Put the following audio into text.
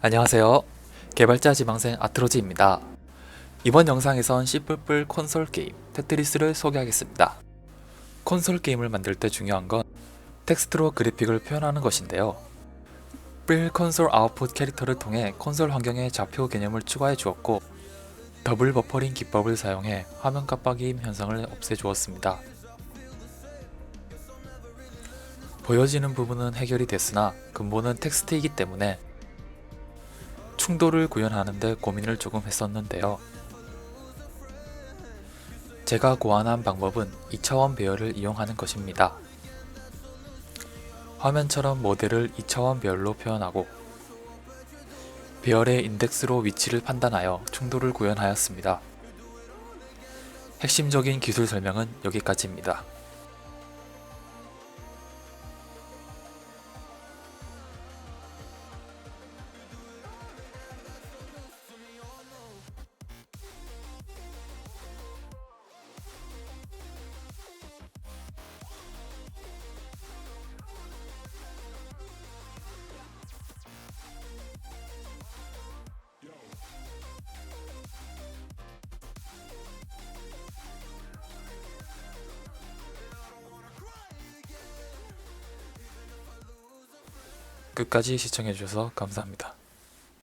안녕하세요. 개발자 지망생 아트로즈입니다. 이번 영상에선 C++ 콘솔 게임 테트리스를 소개하겠습니다. 콘솔 게임을 만들 때 중요한 건 텍스트로 그래픽을 표현하는 것인데요. 빌 콘솔 아웃풋 캐릭터를 통해 콘솔 환경에 좌표 개념을 추가해 주었고 더블 버퍼링 기법을 사용해 화면 깜빡임 현상을 없애 주었습니다. 보여지는 부분은 해결이 됐으나 근본은 텍스트이기 때문에 충돌을 구현하는데 고민을 조금 했었는데요. 제가 고안한 방법은 2차원 배열을 이용하는 것입니다. 화면처럼 모델을 2차원 배열로 표현하고 배열의 인덱스로 위치를 판단하여 충돌을 구현하였습니다. 핵심적인 기술 설명은 여기까지입니다. 끝까지 시청해주셔서 감사합니다.